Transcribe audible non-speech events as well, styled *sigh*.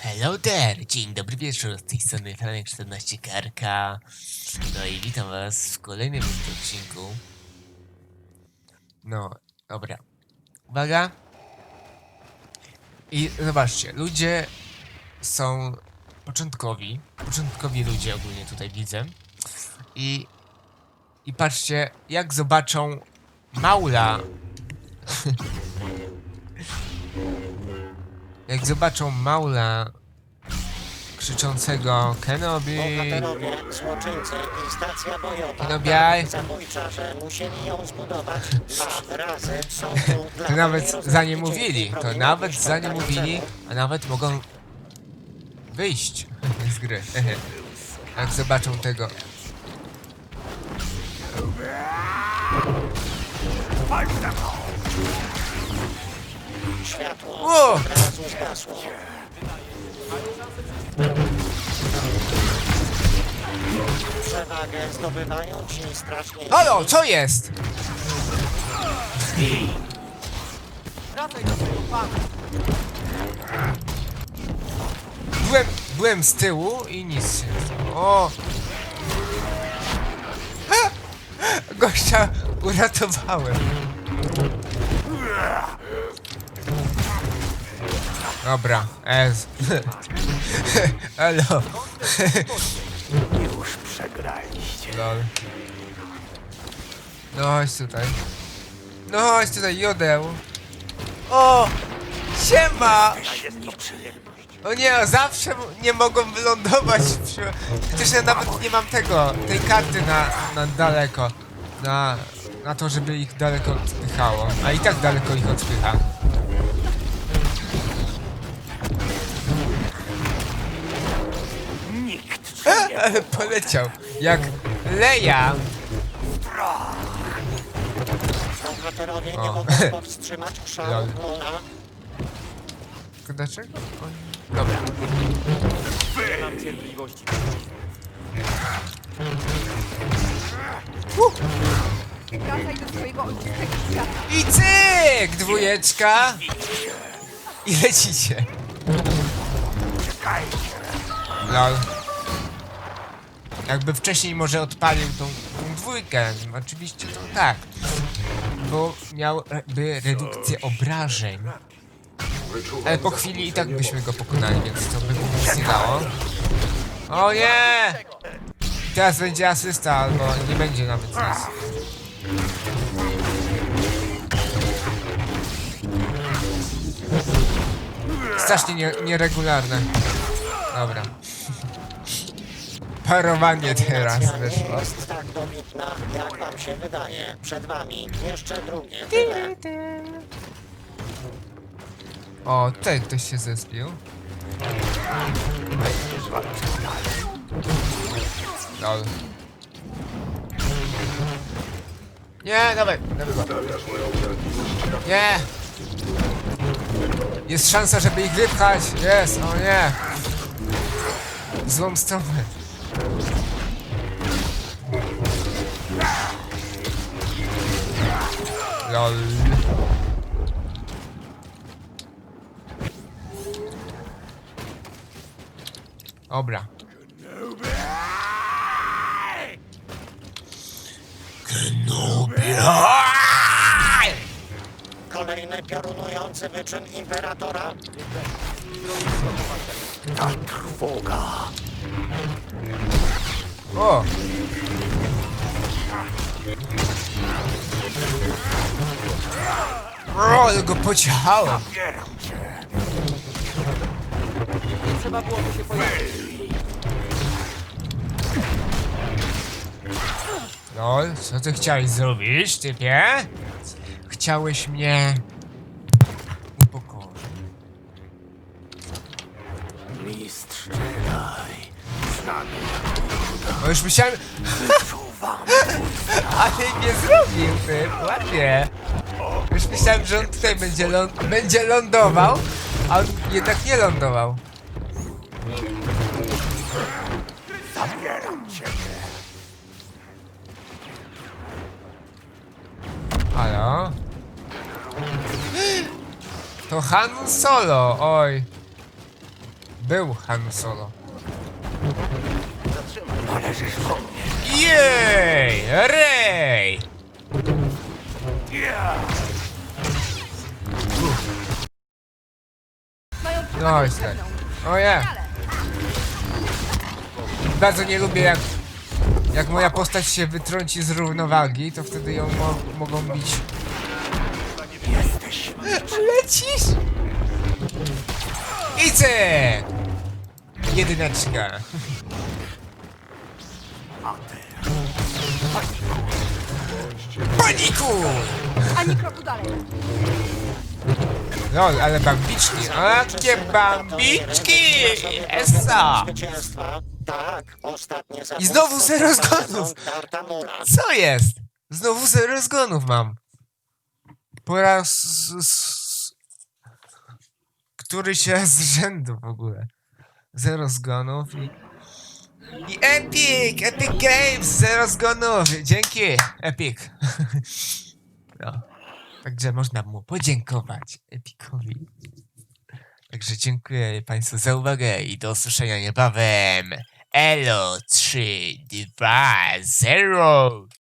Hello there! Dzień dobry wieczór, z tej strony Franek14 Karka. No i witam was w kolejnym odcinku. No, dobra. Uwaga. I zobaczcie, ludzie są początkowi. Początkowi ludzie ogólnie tutaj widzę. I, i patrzcie, jak zobaczą Maula. *laughs* jak zobaczą Maula krzyczącego Kenobi. Bohaterowie, złoczyńcy i stacja bojowa Kenobiaj. zabójcza, że musieli ją zbudować *laughs* dwa razy. Są tu dla To nawet za nie mówili, to nawet za nie ściągającemu. mówili, a nawet mogą wyjść *laughs* z gry. *laughs* Jak zobaczą tego. Światło O! od razu zgasło. Przewagę zdobywają ci strasznie. Halo, co jest? Byłem, byłem z tyłu i nic się nie stało. O! *laughs* Gościa uratowałem. Dobra, ez. *laughs* Elo. Już przegraliście. Lol. No chodź tutaj. No chodź tutaj, jodeł. O! Siema! O nie, zawsze m- nie mogą wylądować. Przy... Przecież ja nawet nie mam tego, tej karty na, na daleko. Na, na to, żeby ich daleko odpychało. A i tak daleko ich odpycha. Ale *laughs* poleciał. Jak Leja. Bohaterowie nie O. mogą *laughs* powstrzymać szału Lol. klona. Tylko Dlaczego? Oni... Dobra. Wracaj do swojego ojczystego świata. I cyk! Dwójeczka. I lecicie. Lol. Jakby wcześniej może odpalił tą, tą dwójkę. Oczywiście to tak. Bo miałby redukcję obrażeń. Ale po chwili i tak byśmy go pokonali, więc to by mu nic nie dało. O nie! Teraz będzie asysta, albo nie będzie nawet nic. Strasznie nie, nieregularne. Dobra. *laughs* Parowanie teraz nie wyszło. jest tak dobitna, jak wam się wydaje. Przed wami jeszcze drugie tyle. O, tutaj ktoś się zespił. Lol. Nie, dawaj, dawaj go. Nie! Jest szansa, żeby ich wypchać. Jest, o nie! W Złą stronę. Lol. Dobra. Kenobia! Kolejny piorunujący wyczyn Imperatora. ta trwoga. O! Ale go. Bieram cię. Trzeba byłoby się pojawić. Lol, co ty chciałeś zrobić, typie? Chciałeś mnie... upokorzyć. Mistrz Jedi. Znany No już myślałem... czuwam. *laughs* Ale nie zrobił, ty, ładnie. Już myślałem, że on tutaj będzie, ląd będzie lądował, a on jednak nie lądował. Zabieram cię. Halo? To Han Solo, oj. Był Han Solo. Należysz do. Jej! Rej! Mają No, tak. pewną. O ja! Ale Bardzo nie lubię jak, jak moja postać się wytrąci z równowagi, to wtedy ją mo mogą bić. Jesteś Lecisz! Idzie! Jedyneczka. Paniku! ani kroku dalej. No, ale bambiczki, jakie bambiczki! Ostatnie I znowu zero zgonów. Co jest? Znowu zero zgonów mam. Po raz... Który się z rzędu w ogóle. Zero zgonów i... I Epic! Epic Games! Zero zgonów! Dzięki, Epic. *laughs* No. Także można mu podziękować Epicowi. Także dziękuję Państwu za uwagę i do usłyszenia niebawem. Elo 3, 2, 0.